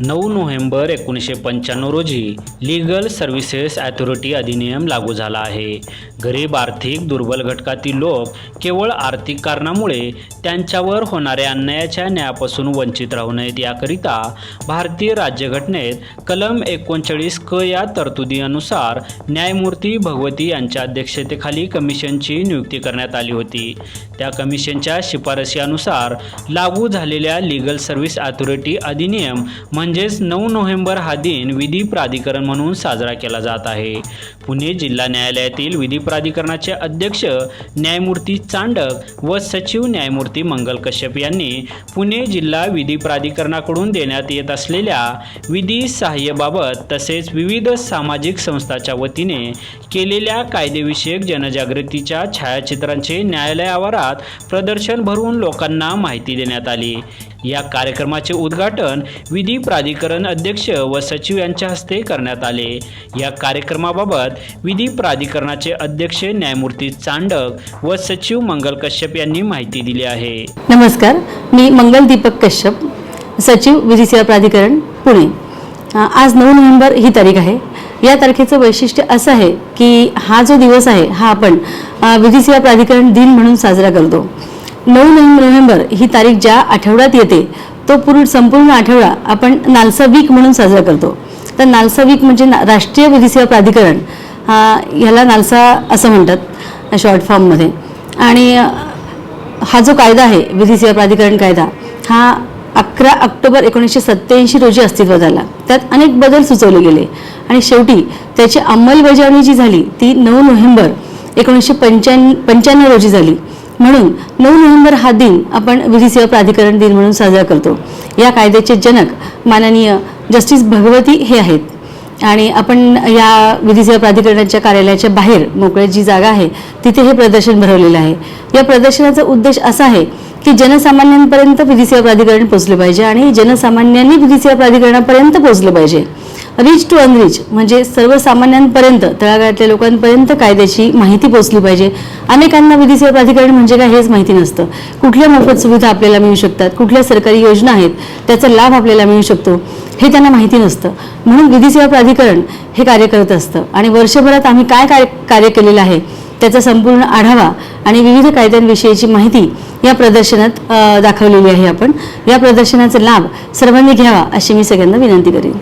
नऊ नोव्हेंबर एकोणीसशे पंच्याण्णव रोजी लीगल सर्व्हिसेस ॲथॉरिटी अधिनियम लागू झाला आहे. गरीब आर्थिक दुर्बल घटकातील लोक केवळ आर्थिक कारणामुळे त्यांच्यावर होणाऱ्या अन्यायाच्या न्यायापासून वंचित राहू नयेत. याकरिता भारतीय राज्यघटनेत कलम एकोणचाळीस क या तरतुदीनुसार न्यायमूर्ती भगवती यांच्या अध्यक्षतेखाली कमिशनची नियुक्ती करण्यात आली होती. त्या कमिशनच्या शिफारशीनुसार लागू झालेल्या लीगल सर्व्हिस ॲथॉरिटी अधिनियम म्हणजे म्हणजेच नऊ नोव्हेंबर हा दिन विधी प्राधिकरण म्हणून साजरा केला जात आहे. पुणे जिल्हा न्यायालयातील विधी प्राधिकरणाचे अध्यक्ष न्यायमूर्ती चांडक व सचिव न्यायमूर्ती मंगल कश्यप यांनी पुणे जिल्हा विधी प्राधिकरणाकडून देण्यात येत असलेल्या विधी सहाय्याबाबत तसेच विविध सामाजिक संस्थाच्या वतीने केलेल्या कायदेविषयक जनजागृतीच्या छायाचित्रांचे न्यायालय आवारात प्रदर्शन भरून लोकांना माहिती देण्यात आली. या कार्यक्रमाचे उद्घाटन विधी प्राधिकरण अध्यक्ष व सचिव यांच्या हस्ते करण्यात आले. या कार्यक्रमाबाबत विधी प्राधिकरणाचे अध्यक्ष न्यायमूर्ती चांडक व सचिव मंगल कश्यप यांनी माहिती दिली आहे. नमस्कार मी मंगल दीपक कश्यप सचिव विधी सेवा प्राधिकरण पुणे. आज नऊ नोव्हेंबर ही तारीख आहे. या तारखेचं वैशिष्ट्य असं आहे की हा जो दिवस आहे हा आपण विधी सेवा प्राधिकरण दिन म्हणून साजरा करतो. नऊ नोव्हें- नोव्हेंबर ही तारीख ज्या आठवड्यात येते तो पूर्ण संपूर्ण आठवडा आपण नालसा वीक म्हणून साजरा करतो. तर नालसा वीक म्हणजे ना राष्ट्रीय विधीसेवा प्राधिकरण हा ह्याला नालसा असं म्हणतात शॉर्ट फॉर्ममध्ये आणि हा जो कायदा आहे विधीसेवा प्राधिकरण कायदा हा अकरा ऑक्टोबर एकोणीसशे सत्त्याऐंशी रोजी अस्तित्वात आला. त्यात अनेक बदल सुचवले गेले. आणि शेवटी त्याची अंमलबजावणी जी झाली ती नऊ नोव्हेंबर एकोणीसशे पंच्याण्णव पंच्याण्णव रोजी झाली. म्हणून नऊ नोव्हेंबर हा दिन आपण विधी सेवा प्राधिकरण दिन म्हणून साजरा करतो. या कायद्याचे जनक माननीय जस्टिस भगवती हे आहेत. आणि आपण या विधी सेवा प्राधिकरणाच्या कार्यालयाच्या बाहेर मोकळी जी जागा आहे तिथे हे प्रदर्शन भरवलेलं आहे. या प्रदर्शनाचा उद्देश असा आहे की जनसामान्यांपर्यंत विधी सेवा प्राधिकरण पोहोचले पाहिजे आणि जनसामान्यांनी विधी सेवा प्राधिकरणापर्यंत पोहोचलं पाहिजे. रिच टू अनरिच म्हणजे सर्वसामान्यांपर्यंत तळागाळातल्या लोकांपर्यंत कायद्याची माहिती पोहोचली पाहिजे. अनेकांना विधी सेवा प्राधिकरण म्हणजे काय हेच माहिती नसतं. कुठल्या मोफत सुविधा आपल्याला मिळू शकतात? कुठल्या सरकारी योजना आहेत? त्याचा लाभ आपल्याला मिळू शकतो. हे त्यांना माहिती नसतं. म्हणून विधी सेवा प्राधिकरण हे कार्य करत असतं. आणि वर्षभरात आम्ही काय काय कार्य केलेलं आहे त्याचा संपूर्ण आढावा आणि विविध कायद्यांविषयीची माहिती या प्रदर्शनात दाखवलेली आहे आपण. या प्रदर्शनाचा लाभ सर्वांनी घ्यावा अशी मी सगळ्यांना विनंती करेन.